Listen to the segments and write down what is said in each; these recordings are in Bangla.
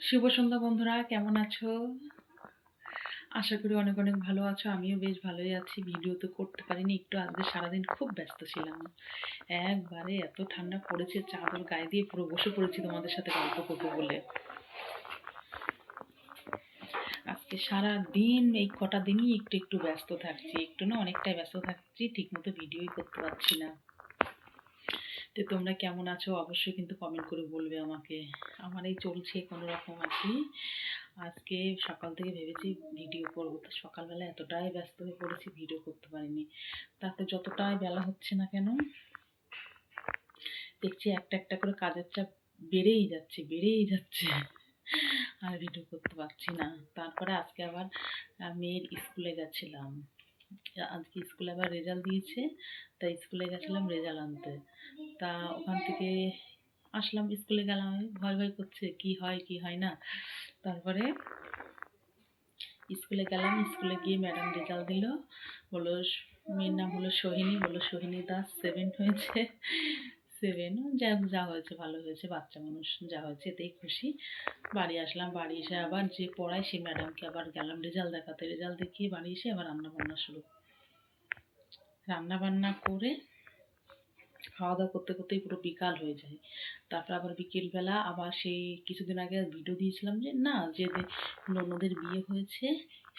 শুভ সন্ধ্যা বন্ধুরা, কেমন আছো? আশা করি অনেক অনেক ভালো আছো, আমিও বেশ ভালোই আছি। ভিডিও তো করতে পারিনি, একটু আজকে সারাদিন খুব ব্যস্ত ছিলাম। একবারে এত ঠান্ডা পড়েছে, চাদর গায়ে দিয়ে পুরো বসে পড়েছি তোমাদের সাথে গল্প করব বলে। আজকে সারা দিন এই কটা দিনই একটু একটু ব্যস্ত থাকছি, একটু না অনেকটাই ব্যস্ত থাকছি, ঠিকমতো ভিডিওই করতে পারছি না। তো তোমরা কেমন আছো? অবশ্যই কিন্তু কমেন্ট করে বলবে আমাকে। আমার এই চলছে কোনো রকম আর কি। আজকে সকাল থেকে ভেবেছি ভিডিও করব। তো সকালবেলা এতটাই ব্যস্ত হয়ে পড়েছি ভিডিও করতে পারিনি। তারপর যতটাই বেলা হচ্ছে না কেন, দেখছি একটা একটা করে কাজের চাপ বেড়েই যাচ্ছে বেড়েই যাচ্ছে। আর ভিডিও করতে পারছি না। তারপরে আজকে আবার মেয়ের স্কুলে গেছিলাম আজকে স্কুলে আবার রেজাল্ট দিয়েছে তা স্কুলে গেছিলাম রেজাল্ট আনতে। তা ওখান থেকে আসলাম, স্কুলে গেলাম, আমি ভয় ভয় করছে, কি হয় কি হয় না। তারপরে স্কুলে গেলাম, স্কুলে গিয়ে ম্যাডাম রেজাল্ট দিল, বলল, মেয়ের নাম হলো সোহিনী, বলল, সোহিনী দাস সেভেন হয়েছে। সেভেন যা যা হয়েছে ভালো হয়েছে, বাচ্চা মানুষ যা হয়েছে এতেই খুশি। বাড়ি আসলাম, বাড়ি এসে আবার যে পড়ায় সে ম্যাডামকে আবার গেলাম রেজাল্ট দেখাতে। রেজাল্ট দেখিয়ে বাড়ি এসে আবার রান্না বান্না শুরু। রান্না বান্না করে খাওয়া দাওয়া করতে করতেই পুরো বিকাল হয়ে যায়। তারপর আবার বিকেলবেলা আবার সেই কিছুদিন আগে ভিডিও দিয়েছিলাম যে, না, যে ননদের বিয়ে হয়েছে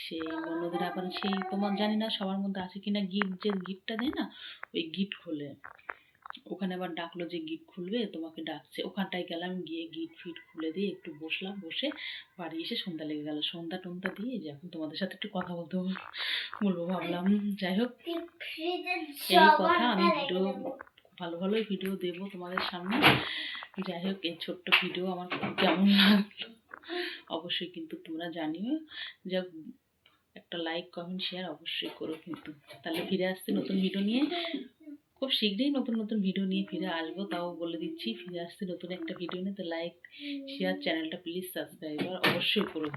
সেই ননদের আবার সেই তোমার জানি না সবার মধ্যে আছে কিনা গিফট যে গিফটটা দেয় না, ওই গিফট খোলে। ওখানে আবার ডাকলো যে গিফট খুলবে তোমাকে ডাকছে। ওখানটায় গেলাম গিয়ে গিফট ফিট খুলে দিয়ে একটু বসলাম বসে বাড়ি এসে সন্ধ্যা লেগে গেল। সন্ধ্যা টন্ধ্যা দিয়ে যে এখন তোমাদের সাথে একটু কথা বলতে বলব ভাবলাম। যাই হোক এই কথা আমি ভিডিও ভালো ভালোই ভিডিও দেবো তোমাদের সামনে। যাই হোক এই ছোট্ট ভিডিও আমার খুব কেমন লাগল? অবশ্যই কিন্তু তোমরা জানিও। যা একটা লাইক কমেন্ট শেয়ার অবশ্যই করো কিন্তু। তাহলে ফিরে আসতে নতুন ভিডিও নিয়ে। খুব শীঘ্রই নতুন নতুন ভিডিও নিয়ে ফিরে আসব। তাও বলে দিচ্ছি, ফিরে আসতে নতুন একটা ভিডিও নিয়ে, তো লাইক শেয়ার চ্যানেলটা প্লিজ সাবস্ক্রাইব আর অবশ্যই করো।